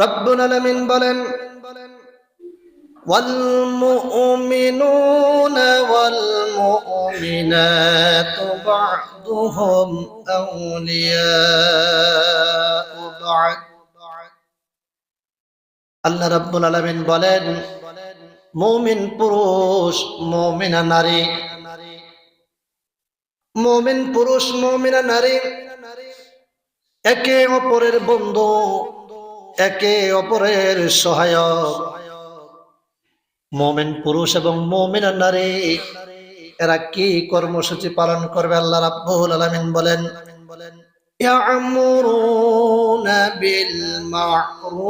রব্বুল আলামিন বলেন والمؤمنون والمؤمنات بعضهم أولياء بعض আল্লাহ রাব্বুল আলামিন বলেন মুমিন পুরুষ মুমিনা নারী মুমিন পুরুষ মুমিনা নারী একে অপরের বন্ধু একে অপরের সহায়ক মোমেন পুরুষ এবং মোমেনা নারী এরা কি কর্মসূচি পালন করবে আল্লাহ রাব্বুল আলামিন বলেন يأمرون بالمعروف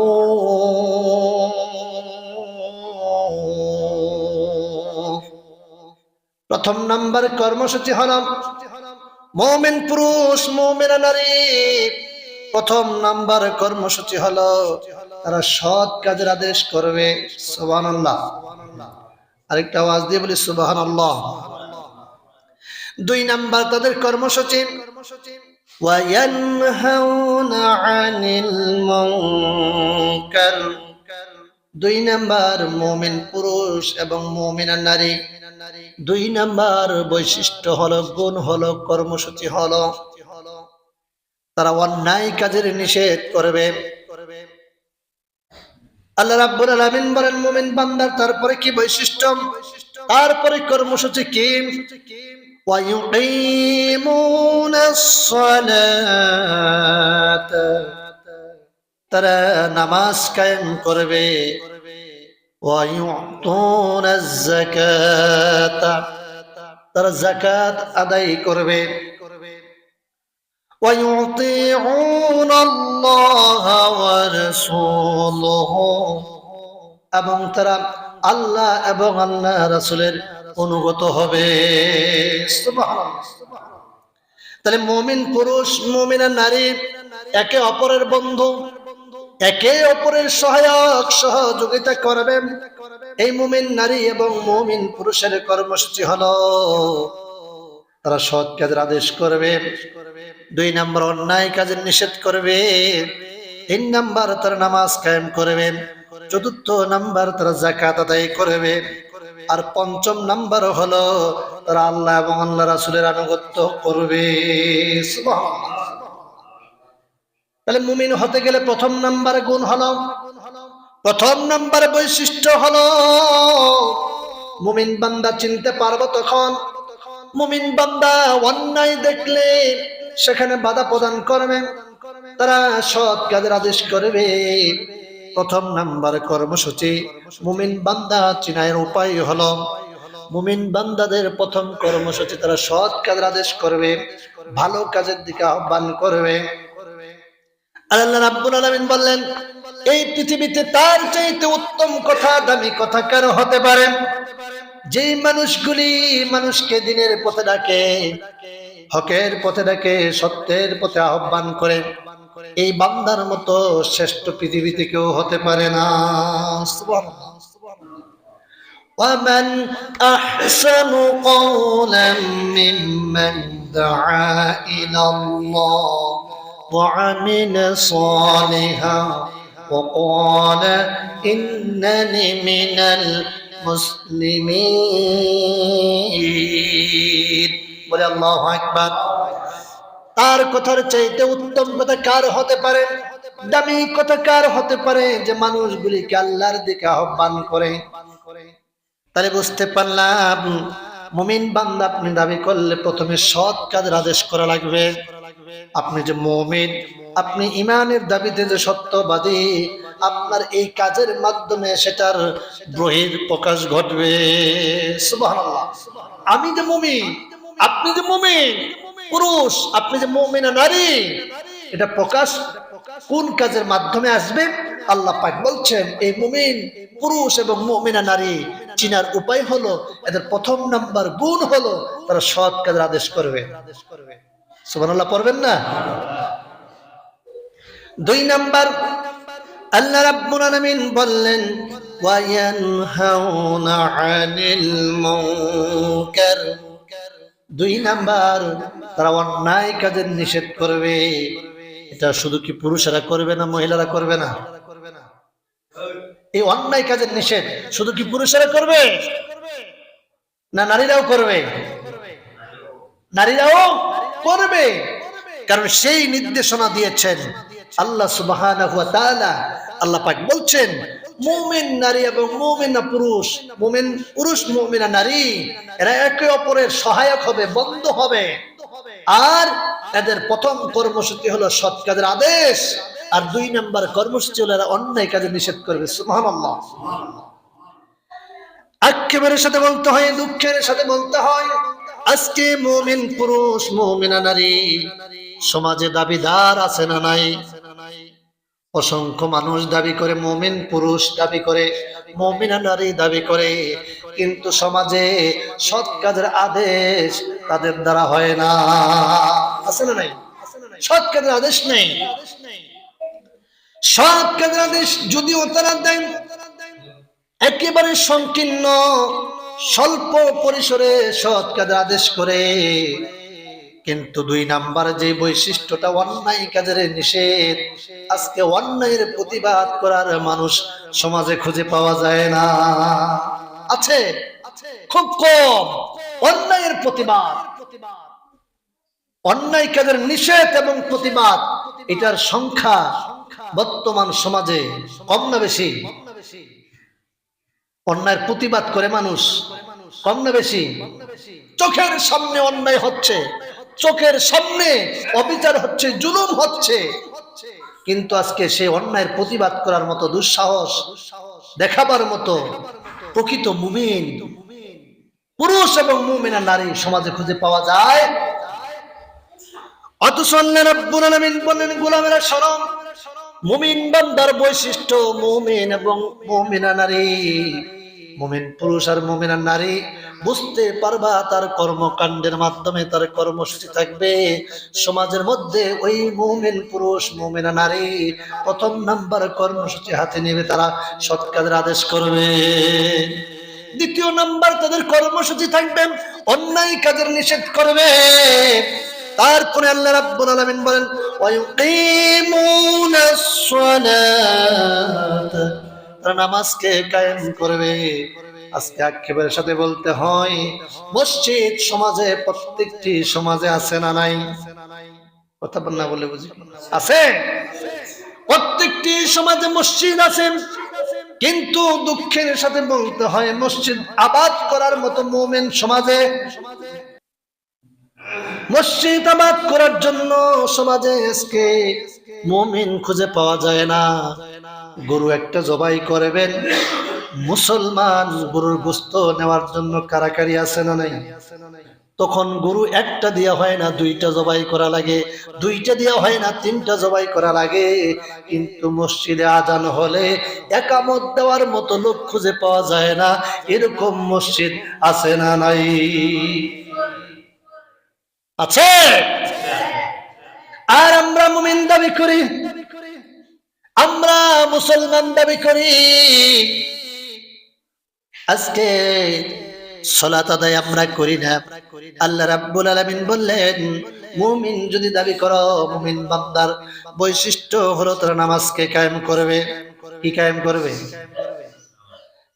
প্রথম নাম্বার কর্মসূচি হল মোমেন পুরুষ মোমেনা নারী প্রথম নাম্বার কর্মসূচি হলো তারা সৎ কাজের আদেশ করবে সুবাহ আরেকটা আওয়াজ দিয়ে বলি সুবাহ দুই নাম্বার তাদের কর্মসূচি দুই নাম্বার মমিন পুরুষ এবং মোমিনা নারী। দুই নাম্বার বৈশিষ্ট্য হলো, গুণ হলো, কর্মসূচি হলো। তারা অন্যায় কাজের নিষেধ করবে আল্লাহ রাব্বুল আলামিন বলেন মুমিন বান্দার তারপরে কি বৈশিষ্ট্য তারপরে কর্মসূচি কি ويقيمون الصلاة তারা নামাজ কায়েম করবে ويعطون الزكاة তারা জাকাত আদায় করবে ويطيعون الله ورسوله এবং তারা আল্লাহ এবং আল্লাহ রাসূলের অনুগত হবে তাহলে মুমিন পুরুষ মুমিনা নারী একে অপরের বন্ধু একে অপরের সহায়ক সহযোগিতা করবে এই মুমিন নারী এবং মুমিন পুরুষের কর্মসূচি হলো তারা সৎ কাজের আদেশ করবে দুই নম্বর অন্যায় কাজের নিষেধ করবে, তিন নাম্বার তার নামাজ কায়েম করবে, চতুর্থ নাম্বার তারা জাকাত আদায় করবে, আর পঞ্চম নাম্বার হলো তারা আল্লাহ এবং আল্লাহ রাসুলের আনুগত্য করবে। তাহলে মুমিন হতে গেলে প্রথম নাম্বার গুণ হলো, প্রথম নাম্বার বৈশিষ্ট্য হলো, মুমিন বান্দা চিনতে পারব তখন, মুমিন বান্দা অন্যায় দেখলে সেখানে বাধা প্রদান করবে। তারা সৎ কাজের আদেশ করবে। প্রথম নাম্বার কর্মসূচি, মুমিন বান্দা চিনায়ের উপায় হলো, মুমিন বান্দাদের প্রথম কর্মসূচি তারা সৎ কাজের আদেশ করবে, ভালো কাজের দিকে আহ্বান করবে। আল্লাহ রাব্বুল আলামিন বললেন, এই পৃথিবীতে তার চাইতে উত্তম কথা, দামি কথা কারও হতে পারে? যে মানুষগুলি মানুষকে দিনের পথে ডাকে হকের পথে ডাকে সত্যের পথে আহ্বান করে এই বান্দার মতো শ্রেষ্ঠ পৃথিবীতে কেউ হতে পারে না ومن أحسن قولا ممن دعا إلى الله وعمل صالحا وقال إنني من المسلمين বলে, আল্লাহ আকবার। তার কথার চাইতে উত্তম কথা কার হতে পারে? দামি কথা কার হতে পারে যে মানুষগুলিকে আল্লাহর দিকে আহ্বান করে? তাহলে বুঝতে পারলাম, মুমিন বান্দা আপনি দাবি করলে প্রথমে সৎ কাজের আদেশ করা লাগবে। আপনি যে মুমিন, আপনি ইমানের দাবিতে যে সত্যবাদী, আপনার এই কাজের মাধ্যমে সেটার বহির প্রকাশ ঘটবে আমি যে মুমিন আপনি যে মুমিন, পুরুষ, আপনি যে মুমিনা নারী, এটা প্রকাশ কোন কাজের মাধ্যমে আসবে? আল্লাহ পাক বলছেন, এই মুমিন পুরুষ এবং মুমিনা নারী চিনার উপায় হলো, এদের প্রথম নাম্বার গুণ হলো, তারা সৎ কাজের আদেশ করবে। সুবহানাল্লাহ, পড়বেন না? দুই নাম্বার, আল্লাহ রাব্বুল আলামিন বললেন ওয়ায়ানহাউনা আনিল মুনকার। দুই নাম্বার, তারা অন্যায় কাজের নিষেধ করবে। এটা শুধু কি পুরুষেরা করবে না মহিলারা করবে না? এই অন্যায় কাজের নিষেধ শুধু কি পুরুষেরা করবে? না নারীরাও করবে? নারীরাও করবে। কারণ সেই নির্দেশনা দিয়েছেন আল্লাহ তাআলা। আল্লাহ পাক বলছেন মুমিন নারী এবং মুমিনা পুরুষ। মুমিন পুরুষ, মুমিনা নারী। এরা একে অপরের সহায়ক হবে, বন্ধ হবে। আর এদের প্রথম কর্মসূচি হলো সৎ কাজের আদেশ। আর দুই নম্বর কর্মসূচি হলো এরা অন্যায় কাজে নিষেধ করবে। সুবহানাল্লাহ। আক্ষেপের সাথে বলতে হয়, দুঃখের সাথে বলতে হয়, আজকে মুমিন পুরুষ, মুমিনা নারী। সমাজে দাবিদার আছে না নাই? অসংখ্য মানুষ দাবি করে, মুমিন পুরুষ দাবি করে, মুমিনা নারী দাবি করে, কিন্তু সমাজে সৎ কাজের আদেশ তাদের দ্বারা হয় না। আছে না নাই? সৎ কাজের আদেশ নেই। সৎ কাজের আদেশ যদিও তারা দেন একেবারে সংকীর্ণ, স্বল্প পরিসরে সৎ কাজের আদেশ করে। কিন্তু দুই নাম্বার যে বৈশিষ্ট্যটা অন্যায় কাজের নিষেধ, আজকে অন্যায়ের প্রতিবাদ করার মানুষ সমাজে খুঁজে পাওয়া যায় না। আছে, খুব কম অন্যায়ের প্রতিবাদ। অন্যায় কাজের নিষেধ এবং প্রতিবাদ, এটার সংখ্যা বর্তমান সমাজে কম না বেশি? অন্যায়ের প্রতিবাদ করে মানুষ কম না বেশি? চোখের সামনে অন্যায় হচ্ছে। চোখের সামনে অবিচার হচ্ছে, জুলুম হচ্ছে। কিন্তু আজকে সে অন্যায়ের প্রতিবাদ করার মতো দুঃসাহস দেখাবার মতো প্রকৃত মুমিন, পুরুষ এবং মুমিনা নারী সমাজে খুঁজে পাওয়া যায়। বৈশিষ্ট্য মুমিন এবং মুমিনা নারী। মুমিন পুরুষ আর মুমিনা নারী বুঝতে পারবা তার কর্মকাণ্ডের মাধ্যমে তার কর্মসূচি থাকবে। সমাজের মধ্যে ওই মোমেন পুরুষ, মোমেনা নারী প্রথম নাম্বার কর্মসূচি হাতে নেবে তারা সৎ কাজের আদেশ করবে। দ্বিতীয় নাম্বার তাদের কর্মসূচি থাকবে, অন্যায় কাজের নিষেধ করবে। তারপরে আল্লাহ রাব্বুল আলামিন বলেন ওয়ায়ুকিমুনাস সালাত। নামাজকে কায়েম করবে। আজকে আক্ষেপের সাথে বলতে হয়, মসজিদ সমাজে প্রত্যেকটি সমাজে আছে না নাই? কথা না বলে বুঝি। আছে। প্রত্যেকটি সমাজে মসজিদ আছে। কিন্তু দুঃখের সাথে বলতে হয়, মসজিদ আবাদ করার মতো মোমেন সমাজে, মসজিদ আবাদ করার জন্য সমাজে আজকে মুমিন খুঁজে পাওয়া যায় না। গরু একটা জবাই করবেন? মুসলমান গরুর গোস্ত নেওয়ার জন্য কারাকারি আছে না নাই? তখন গরু একটা দেওয়া হয় না, দুইটা জবাই করা লাগে। দুইটা দেওয়া হয় না, তিনটা জবাই করা লাগে। কিন্তু মসজিদে আজান হলে একামত দেওয়ার মতো লোক খুঁজে পাওয়া যায় না। এরকম মসজিদ আছে না নাই? আছে? আর আমরা মুমিন দাবি করি আমরা মুসলমান দাবি করি। আজকে সলাত আদায় আমরা করি না। আল্লাহ রাব্বুল আলামিন বললেন, মুমিন যদি দাবি করো, মুমিন বান্দার বৈশিষ্ট্য হলো তারা নামাজকে কায়েম করবে। কি কায়েম করবে?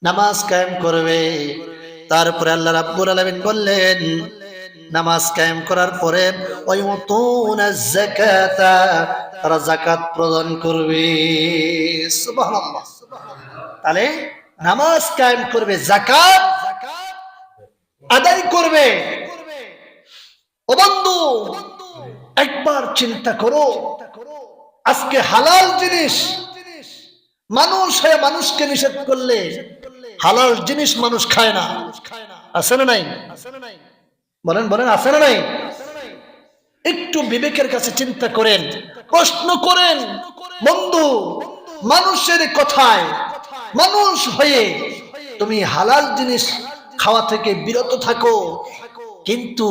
নামাজ কায়েম করবে। তারপরে আল্লাহ রাব্বুল আলামিন বললেন, নামাজ কায়েম করার পরে ওয়ায়ুতুনা যাকাতা তারা যাকাত প্রদান করবে। তাহলে নামাজ কায়েম করবে, যাকাত আদায় করবে। ও বন্ধু, একবার চিন্তা করো, আজকে হালাল জিনিস, মানুষ হয়ে মানুষকে নিষেধ করলে হালাল জিনিস মানুষ খায় না। আছে না নাই? বলেন বলেন, আছে না নাই? একটু বিবেকের কাছে চিন্তা করেন, প্রশ্ন করেন, বন্ধু, মানুষের কথায়, মানুষ হয়ে তুমি হালাল জিনিস খাওয়া থেকে বিরত থাকো। কিন্তু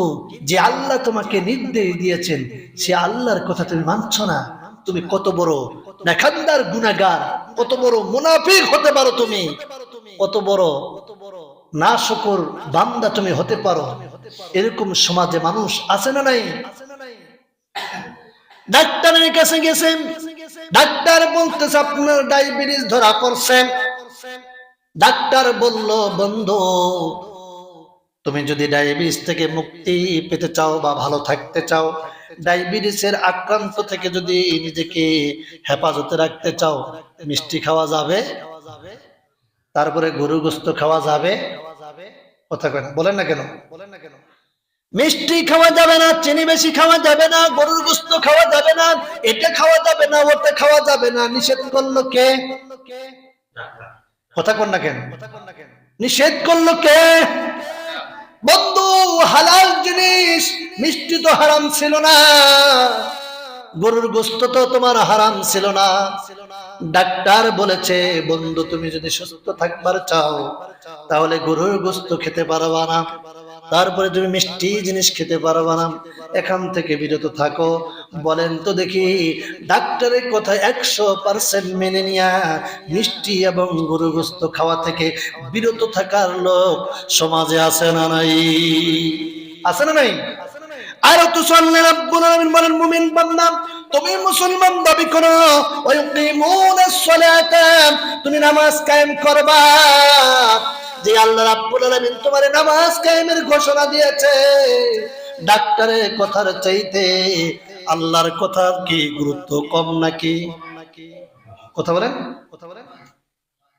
যে আল্লাহ তোমাকে নির্দেশ দিয়েছেন, সে আল্লাহর কথা তুমি মানছ না। তুমি কত বড় নাখান্দার গুনাগার কত বড় মুনাফিক হতে পারো তুমি। কত বড় না শকর বান্দা তুমি হতে পারো। এরকম সমাজে মানুষ আছে না নাই? ডাক্তারের কাছে গেছেন। ডাক্তার বলতেছে, আপনার ডায়াবেটিস ধরা পড়ছে। ডাক্তার বলল, বন্ধু, তুমি যদি ডায়াবেটিস থেকে মুক্তি পেতে চাও বা ভালো থাকতে চাও, ডায়াবেটিসের আক্রান্ত থেকে যদি নিজেকে হেফাজতে রাখতে চাও, মিষ্টি খাওয়া যাবে, তারপরে গরু গোস্ত খাওয়া যাবে। কথা কয় না, বলেন না কেন বলেন কেন? মিষ্টি খাওয়া যাবে না, চিনি বেশি খাওয়া যাবে না, গরুর গোস্ত খাওয়া যাবে না, এটা খাওয়া যাবে না, ওটা খাওয়া যাবে না। নিষেধ করল কে? কথা কন না কেন? নিষেধ করল কে? বন্ধু, হালাল জিনিস, মিষ্টি তো হারাম ছিল না। গরুর গোস্ত তো তোমার হারাম ছিল না। ডাক্তার বলেছে, বন্ধু, তুমি যদি সুস্থ থাকবার চাও, তাহলে গরুর গোস্ত খেতে পারবা না। তারপরে তুমি মিষ্টি জিনিস খেতে পারবা না। এখান থেকে বিরত থাকো। বলেন তো দেখি, ডাক্তারের কথা একশো পার্সেন্ট মেনে নিয়া মিষ্টি এবং গরু গোস্ত খাওয়া থেকে বিরত থাকার লোক সমাজে আছে না নাই? আছে না নাই? আর তুমি মুসলমান দাবি করো তুমি নামাজ কায়েম করবা। যে আল্লাহ রাব্বুল আলামিন তোমার নামাজ কায়েমের ঘোষণা দিয়েছে। ডাক্তারের কথার চাইতে আল্লাহর কথা কি গুরুত্ব কম নাকি? কথা বলেন কথা বলেন।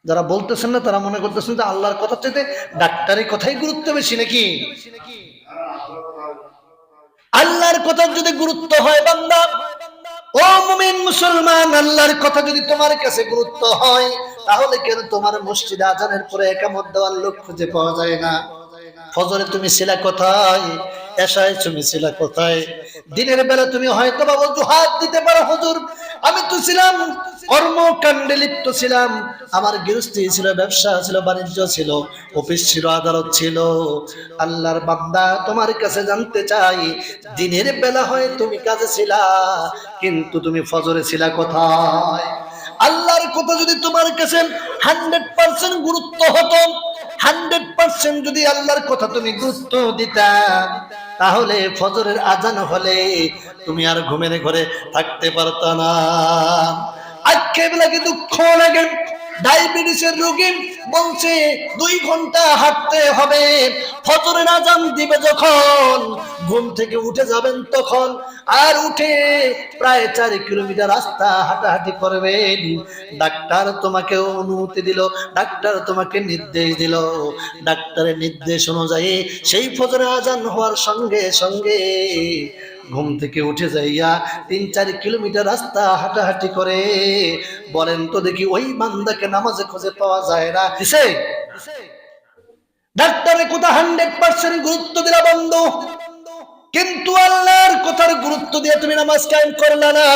যারা বলতেছেন না, তারা মনে করতেছেন যে আল্লাহর কথা চাইতে ডাক্তারের কথাই গুরুত্ব বেশি নাকি? আল্লাহর কথা যদি গুরুত্ব হয় বান্দা, ও মুমিন মুসলমান, আল্লাহর কথা যদি তোমার কাছে গুরুত্ব হয় তাহলে কেন তোমার মসজিদ আজানের পরে একামত দেওয়ার লোক খুঁজে পাওয়া যায় না? ফজরে তুমি ছিলা কোথায়? এসায় তুমি ছিলা কোথায়? দিনের বেলা তুমি হয়তো বা অজুহাত দিতে পারো, হুজুর। আমি তো ছিলাম, কর্মকাণ্ডে লিপ্ত ছিলাম। আমার গৃহস্থী ছিল, ব্যবসা ছিল, বাণিজ্য ছিল, অফিস ছিল, আদালত ছিল। আল্লাহর বান্দা তোমার কাছে জানতে চাই, দিনের বেলা হয় তুমি কাজে ছিলা কিন্তু তুমি ফজরে ছিলা কোথায়? আল্লাহর কথা যদি তোমার কাছে হান্ড্রেড পার্সেন্ট গুরুত্ব হতো, হান্ড্রেড পার্সেন্ট যদি আল্লাহর কথা তুমি গুরুত্ব দিতা, তাহলে ফজরের আজান হলে তুমি আর ঘুমের ঘরে থাকতে পারত না। আজকে লাগে দুঃখ লাগে? ডায়াবেটিসের রোগী বলছে, দুই ঘণ্টা হাঁটতে হবে। ফজরের আজান দিবে যখন, ঘুম থেকে উঠে যাবেন তখন, আর উঠে প্রায় চার কিলোমিটার রাস্তা হাঁটাহাঁটি করবেন। ডাক্তার তোমাকে অনুমতি দিল, ডাক্তার তোমাকে নির্দেশ দিল। ডাক্তারের নির্দেশ অনুযায়ী সেই ফজরের আজান হওয়ার সঙ্গে সঙ্গে ঘুম থেকে উঠে যাইয়া তিন, চার কিলোমিটার রাস্তা হাঁটাহাঁটি করে। বলেন তো দেখি ওই বান্দাকে নামাজে খোঁজে পাওয়া যায় না। দিছে ডাক্তারের কথা হান্ড্রেড পার্সেন্ট গুরুত্ব দিলা বন্ধ? কিন্তু আল্লাহর কথার গুরুত্ব দিয়ে তুমি নামাজ কায়েম করলা না।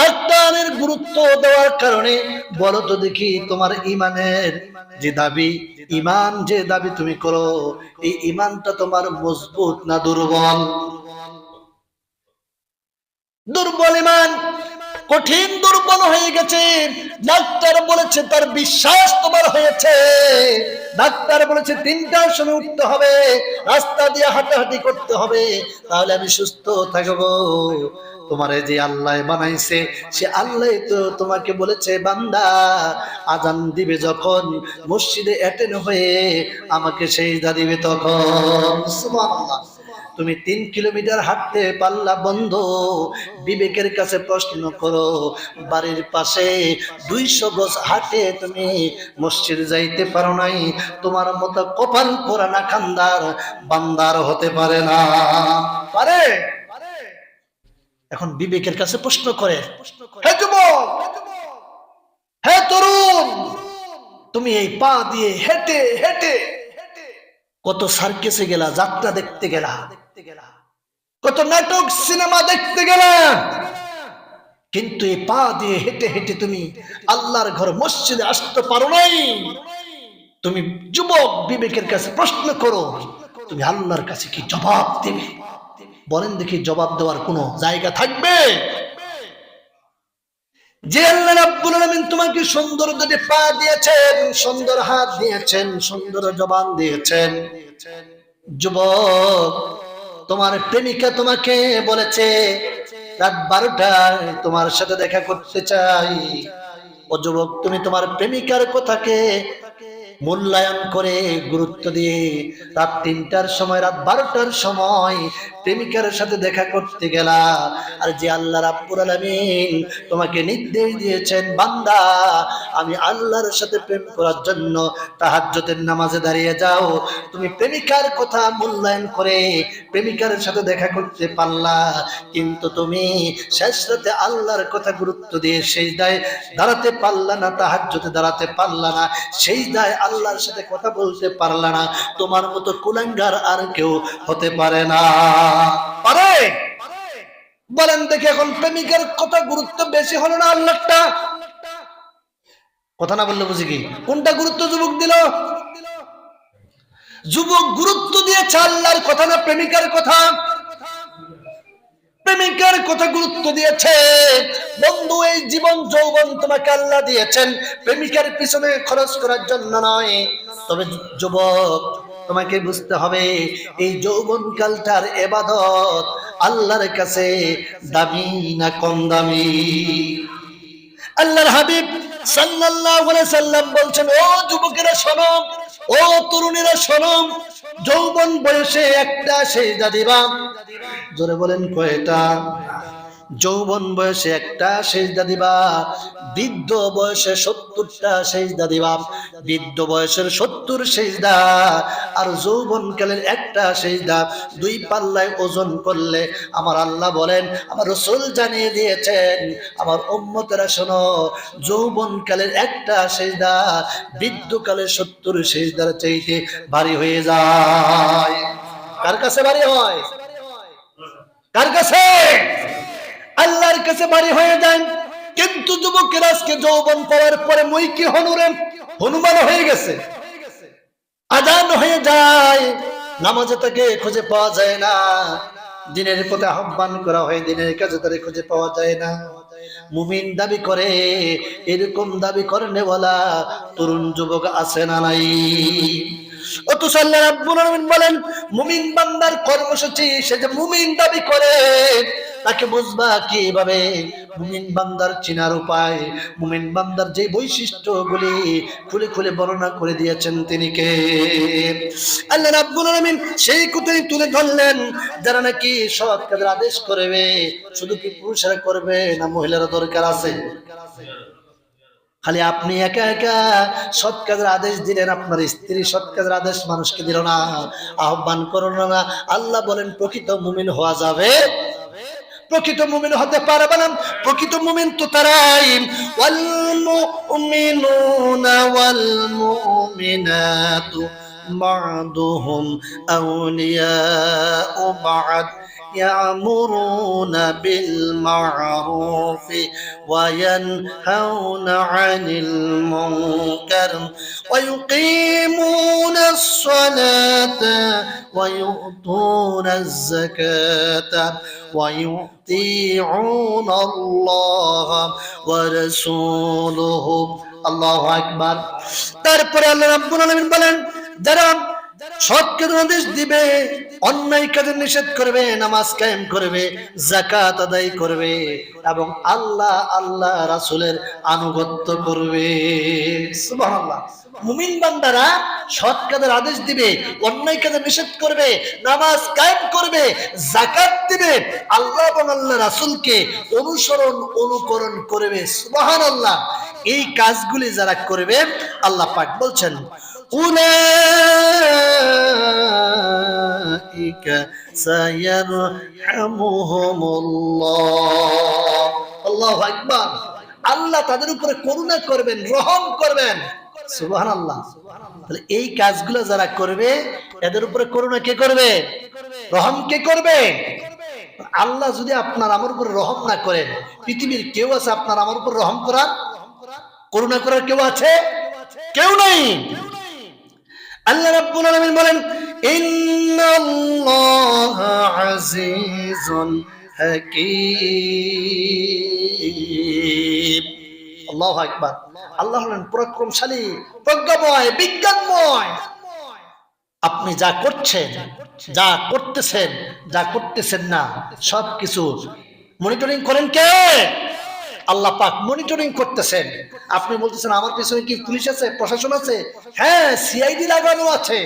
ডাক্তারের গুরুত্ব দেওয়ার কারণে বলো তো দেখি তোমার ইমানের যে দাবি, ইমান যে দাবি তুমি করো, এই ইমানটা তোমার মজবুত না দুর্বল? দুর্বল ইমান, কঠিন দুর্বল হয়ে গেছে। ডাক্তার বলেছে, তার বিশ্বাস তোমার হয়েছে। ডাক্তার বলেছে, তিনটার সময় উঠতে হবে, রাস্তা দিয়ে হাঁটাহাঁটি করতে হবে, তাহলে আমি সুস্থ থাকব। তোমারে যে আল্লাহ বানাইছে, সে আল্লাহ তো তোমাকে বলেছে, বান্দা আজান দিবে যখন মসজিদে অ্যাটেন্ড হয়ে আমাকে সেই দা দিবে তখন তুমি তিন কিলোমিটার হাঁটতে পারলা বন্ধ। বিবেকের কাছে প্রশ্ন করো, বাড়ির পাশে দুইশো গজ হাঁটে তুমি মসজিদ যাইতে পারো নাই। তোমার মতো কপাল পোড়ানা খান্দার বান্দার হতে পারে না। পারে? এখন বিবেকের কাছে প্রশ্ন করে, হে তরুণ, তুমি এই পা দিয়ে হেঁটে হেঁটে, কত সার্কেসে গেলা, যাত্রা দেখতে গেলা। কত নাটক সিনেমা দেখতে গেলা কিন্তু এই পা দিয়ে হেঁটে হেঁটে তুমি আল্লাহর ঘর মসজিদে আসতে পারো নাই। তুমি যুবক বিবেকের কাছে প্রশ্ন করো, তুমি আল্লাহর কাছে কি জবাব দেবে? বলেন দেখি জবাব দেওয়ার কোনো জায়গা থাকবে? যে আল্লাহ রাব্বুল আলামিন তোমাকে সুন্দর দুটি পা দিয়েছেন, সুন্দর হাত দিয়েছেন, সুন্দর জবান দিয়েছেন। যুবক তোমার প্রেমিকা তোমাকে বলেছে, রাত বারোটায় তোমার সাথে দেখা করতে চাই। ও যুবক, তুমি তোমার প্রেমিকার কথাকে মূল্যায়ন করে গুরুত্ব দিয়ে রাত তিনটার সময়, রাত বারোটার সময় প্রেমিকার সাথে দেখা করতে গেলা। আর যে আল্লাহ রাব্বুল আলামিন তোমাকে নির্দেশ দিয়েছেন, বান্দা, আমি আল্লাহর সাথে প্রেম করার জন্য তাহাজ্জুদের নামাজে দাঁড়িয়ে যাও। তুমি প্রেমিকার কথা মূল্যায়ন করে প্রেমিকার সাথে দেখা করতে পারলা। কিন্তু তুমি শেষ রাতে আল্লাহর কথা গুরুত্ব দিয়ে সেই দায় দাঁড়াতে পারলা না, তাহাজ্জুদে দাঁড়াতে পারলা না। সেই দায় আল্লাহর সাথে কথা বলতে পারলা না, তোমার মতো কুলাঙ্গার আর কেউ হতে পারে না। পারে? বলেন দেখি এখন প্রেমিকার কথা গুরুত্ব বেশি হলো না আল্লাহটা কথা না বললে বুঝি কি? কোনটা গুরুত্ব যুবক দিল? যুবক গুরুত্ব দিয়েছে আল্লাহর কথা না প্রেমিকার কথা? প্রেমিকার কথা গুরুত্ব দিয়েছে। বন্ধু, এই জীবন যৌবন তোমাকে আল্লাহ দিয়েছেন। প্রেমিকার পিছনে খরচ করার জন্য নয়। তবে যুবক, তোমাকে বুঝতে হবে, এই যৌবন কালটার এবাদত আল্লাহর কাছে দামি না কম দামি? আল্লাহর হাবিব সাল্লাল্লাহু আলাইহি সাল্লাম বলছেন, ও যুবকেরা, শোনো ও তরুণীরা সরম যৌবন বয়সে একটা সেই দিবা জোরে বলেন কয়টা? যৌবন বয়সে একটা সেজদা দিবা, বৃদ্ধ বয়সে সত্তরটা সেজদা দিবা। বৃদ্ধ বয়সের সত্তর সেজদা আর যৌবন কালের একটা সেজদা, দুই পাল্লায় ওজন করলে আমার আল্লাহ বলেন, আমার রসুল জানিয়ে দিয়েছেন, আমার উম্মতেরা শোনো, যৌবন কালের একটা সেজদা, বৃদ্ধ কালের সত্তর সেজদার চাইতে ভারী হয়ে যায়। কার কাছে ভারী হয়? কার কাছে? আল্লাহর কাছে বাড়ি হয়ে যান। কিন্তু যুবকের আজকে যৌবন পাওয়ার পরে মই কি হনুরে হনুমান হয়ে গেছে। আজান হয়ে যায়। নামাজে তাকে খুঁজে পাওয়া যায় না। দিনের পথে আহ্বান করা হয়, দিনের কাজে তারে খুঁজে পাওয়া যায় না। মুমিন দাবি করে, এরকম দাবি করেনেওয়ালা তরুণ যুবক আছে না নাই? বৈশিষ্ট্যগুলি খুলে খুলে বর্ণনা করে দিয়েছেন তিনি কে? আল্লাহ রাব্বুল আলামিন সেই কথাই তুলে ধরলেন, যারা নাকি সৎ কাজের আদেশ করবে, শুধু কি পুরুষেরা করবে না মহিলারা দরকার আছে? খালি আপনি একা একা সৎ কাজের আদেশ দিলেন আপনার স্ত্রী সৎ কাজের আদেশ মানুষকে দিল না আহ্বান করল না আল্লাহ বলেন প্রকৃত মুমিন হওয়া যাবে প্রকৃত মুমিন হতে পারবে না প্রকৃত মুমিন তো তারাই ওয়াল মুমিনুনা ওয়াল মুমিনাতু بعضهم أولياء بعض يأمرون بالمعروف وينهون عن المنكر ويقيمون الصلاة ويؤتون الزكاة ويطيعون الله ورسوله الله أكبر তারপরে আল্লাহ রাব্বুল আলামিন বলেন যারা সৎ কাজের আদেশ দিবে অন্যায় কাজে নিষেধ করবে, নামাজ কায়েম করবে জাকাত আদায় করবে এবং আল্লাহ আল্লাহ রাসূলের আনুগত্য করবে। মুমিন বান্দারা সৎ কাজের আদেশ দিবে, অন্যায় কাজের নিষেধ করবে, নামাজ কায়েম করবে জাকাত দিবে, আল্লাহ এবং আল্লাহ রাসূলকে অনুসরণ, অনুকরণ করবে। সুবহানাল্লাহ। এই কাজগুলি যারা করবে, আল্লাহ পাক বলছেন أولئك سيرحمهم الله الله أكبر আল্লাহ তাদের উপরে করুণা করবেন রহম করবেন সুবহান আল্লাহ তাহলে এই কাজগুলো যারা করবে এদের উপরে করুণা কে করবে রহম কে করবে আল্লাহ যদি আপনার আমার উপর রহম না করেন পৃথিবীর কেউ আছে আপনার আমার উপর রহম করার করুণা করার কেউ আছে কেউ নেই আল্লাহ রাব্বুল আলামিন বলেন ইন্নাল্লাহা আজিজুন হাকীম। আল্লাহু আকবার। আল্লাহ হলেন পরাক্রমশালী, প্রজ্ঞাময়, বিজ্ঞানময়। আপনি যা করছেন, যা করতেছেন যা করতেছেন না সব কিছু মনিটরিং করেন কে? আল্লাহ পাক মনিটরিং করতেছেন। আপনি বলতেছেন, আমার পিছনে কি পুলিশ আছে, প্রশাসন আছে? হ্যাঁ সিআইডি লাগানো আছে।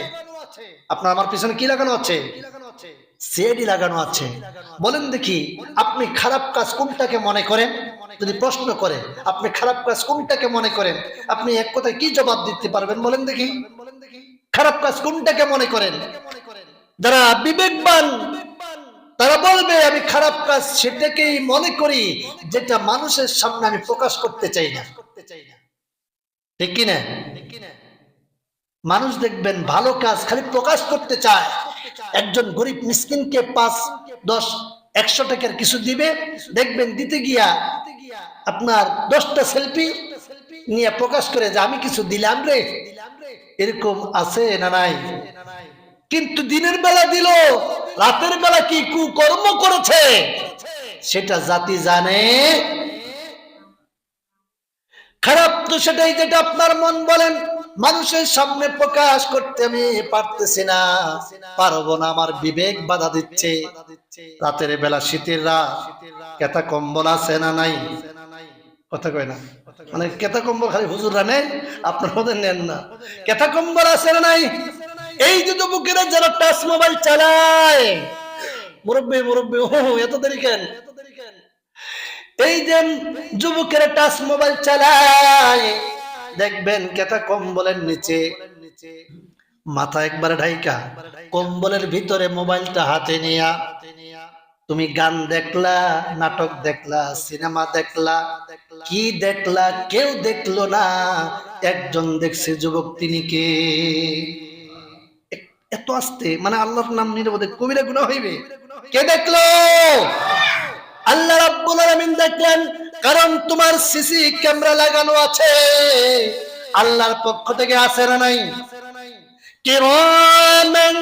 আপনার আমার পিছনে কি লাগানো আছে? সিআইডি লাগানো আছে। বলেন দেখি, আপনি খারাপ কাজ কোনটাকে মনে করেন? যদি প্রশ্ন করে, আপনি খারাপ কাজ কোনটাকে মনে করেন? আপনি এক কথায় কি জবাব দিতে পারবেন বলেন দেখি। খারাপ কাজ কোনটাকে মনে করেন? যারা বিবেকবান, তারা বলবে, আমি খারাপ কাজ সেটাকেই মনে করি, যেটা মানুষের সামনে আমি প্রকাশ করতে চাই না। ঠিক কিনা মানুষ দেখবেন ভালো কাজ খালি প্রকাশ করতে চায়। একজন গরিব মিসকিনকে পাঁচ, দশ, একশো টাকার কিছু দিবে, দেখবেন দিতে গিয়া আপনার দশটা সেলফি নিয়ে প্রকাশ করে যে, আমি কিছু দিলাম রে। এরকম আছে না নাই? কিন্তু দিনের বেলা দিল, রাতের বেলা কি কুকর্ম করেছে? সেটা জাতি জানে। খারাপ তো সেটাই যেটা আপনার মন বলেন। মানুষের সামনে প্রকাশ করতে আমি পারতেছি না। পারব না, আমার বিবেক বাধা দিচ্ছে। রাতের বেলা শীতের রাত। কেতা কম্বল আছে না নাই? কথা কয় না? মানে কেতা কম্বল খালি হুজুররা নেই আপনার নেন না। কেতা কম্বল আছে না নাই? এই যে যুবকেরা যারা টাচ মোবাইল চালায়, মুরব্বী মুরব্বী ও এত দেরি কেন? এই যে যুবকেরা টাচ মোবাইল চালায় দেখবেন কেতা কম্বলের নিচে মাথা একবারে ঢাইকা। কম্বলের ভিতরে মোবাইলটা হাতে নিয়া তুমি গান দেখলা, নাটক দেখলা, সিনেমা দেখলা, কি দেখলা, কেউ দেখল না। একজন দেখছে যুবক তিনি কে এত আসতে মানে আল্লাহর নাম বোধহয় কবিরা গুণা হইবে। কে দেখল? আল্লাহ রাব্বুল আলামিন দেখলেন কারণ তোমার সিসি ক্যামেরা লাগানো আছে। আল্লাহর পক্ষ থেকে আছে না নাই? কিরামান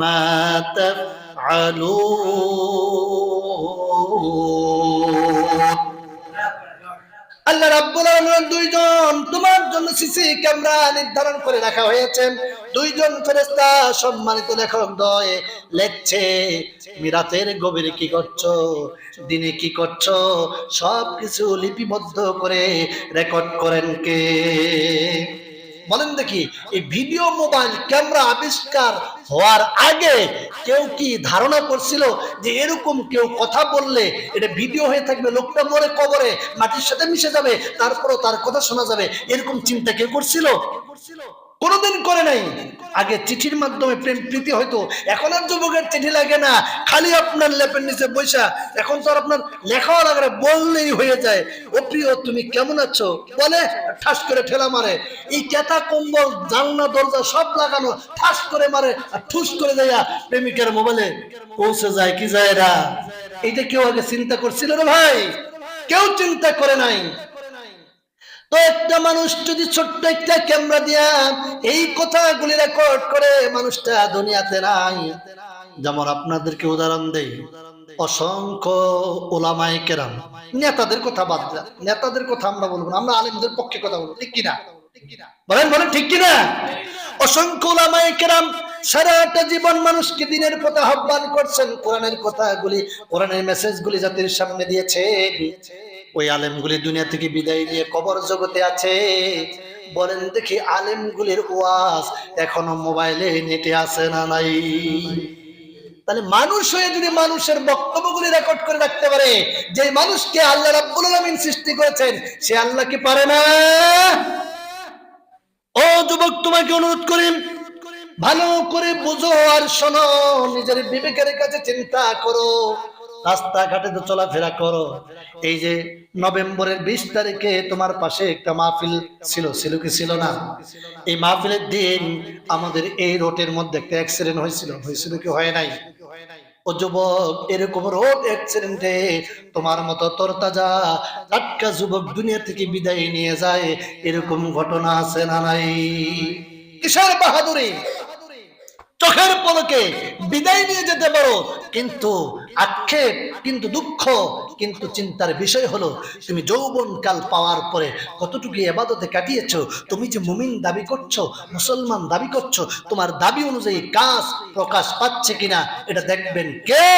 মা তাফআলুন। আল্লাহ রাব্বুল আলামিন দুইজন, তোমার জন্য সিসি ক্যামেরা নির্ধারণ করে রাখা হয়েছে। দুইজন ফেরেশতা সম্মানিত লেখক দয় লেখছে, তুমি রাতের গভীরে কি করছ? দিনে কি করছ? সবকিছু লিপিবদ্ধ করে রেকর্ড করেন কে? বলেন দেখি, এই ভিডিও মোবাইল ক্যামেরা আবিষ্কার হওয়ার আগে কেউ কি ধারণা করছিল যে এরকম কেউ কথা বললে এটা ভিডিও হয়ে থাকবে, লোকটা মরে কবরে, মাটির সাথে মিশে যাবে, তারপরও তার কথা শোনা যাবে, এরকম চিন্তা কেউ করছিল? কোনোদিন করে নাই। আগে চিঠির মাধ্যমে প্রেম প্রীতি হয়তো, এখন আর যুবকের চিঠি লাগে না। খালি আপনার লেপের নিচে বৈশা। এখন তো আর আপনার লেখাও লাগে বললেই হয়ে যায়। ও প্রিয়, তুমি কেমন আছো? বলে, ঠাস করে ঠেলা মারে। এই কেতা কম্বল, জানলা, দরজা সব লাগানো, ঠাস করে মারে আর ঠুস করে দেয়া প্রেমিকার মোবাইলে। পৌঁছে যায় কি যায় না? এইটা কেউ আগে চিন্তা করছিল রে ভাই? কেউ চিন্তা করে নাই। তো একটা মানুষ যদি ছোট্ট একটা ক্যামেরা দিয়া এই কথাগুলি রেকর্ড করে, মানুষটা দুনিয়াতে নাই। যেমন আপনাদেরকে উদাহরণ দেই। অসংখ্য ওলামাই কেরাম, নেতাদের কথা বাদ নেতাদের কথা আমরা বলব না, আমরা আলেমদের পক্ষে কথা বলব, ঠিক কিনা? বলেন বলেন, ঠিক কিনা? অসংখ্য ওলামাই কেরাম সারাটা জীবন মানুষকে দিনের কথা আহ্বান করছেন, কোরআনের কথাগুলি, কোরআনের মেসেজগুলি জাতির সামনে দিয়েছে ওই আলেমগুলি দুনিয়া থেকে বিদায় নিয়ে কবর জগতে আছে। বলেন দেখি আলেমগুলির ওয়াজ এখনও মোবাইলে, নেটে আছে না নাই? তাহলে মানুষ হয়ে যদি মানুষের বক্তব্যগুলি রেকর্ড করে রাখতে পারে যে মানুষকে আল্লাহ রাব্বুল আলামিন সৃষ্টি করেছেন, সে আল্লাহ কি পারে না? ও যুবক, তোমাকে অনুরোধ করি, ভালো করে বুঝো আর শোনো, নিজের বিবেকের কাছে চিন্তা করো। রাস্তাঘাটে তো চলাফেরা করো। এই যে নভেম্বরের বিশ তারিখে তোমার পাশে একটা মাহফিল ছিল ছিল কি ছিল না? এই মাহফিলের দিন আমাদের এই রোডের মধ্যে একটা অ্যাক্সিডেন্ট হয়েছিল। হয়েছিল কি হয় নাই? ও যুবক, এরকম রোড অ্যাক্সিডেন্টে তোমার মতো তরতাজা, টাটকা যুবক দুনিয়া থেকে বিদায় নিয়ে যায়, এরকম ঘটনা আছে না নাই? কিসের বাহাদুরি? চোখের পলকে বিদায় নিয়ে যেতে পারো। কিন্তু আক্ষেপ, কিন্তু দুঃখ, কিন্তু চিন্তার বিষয় হলো, তুমি যৌবনকাল পাওয়ার পরে কতটুকু এবাদতে কাটিয়েছ, তুমি যে মুমিন দাবি করছ, মুসলমান দাবি করছ, তোমার দাবি অনুযায়ী কাজ প্রকাশ পাচ্ছে কিনা, এটা দেখবেন কে?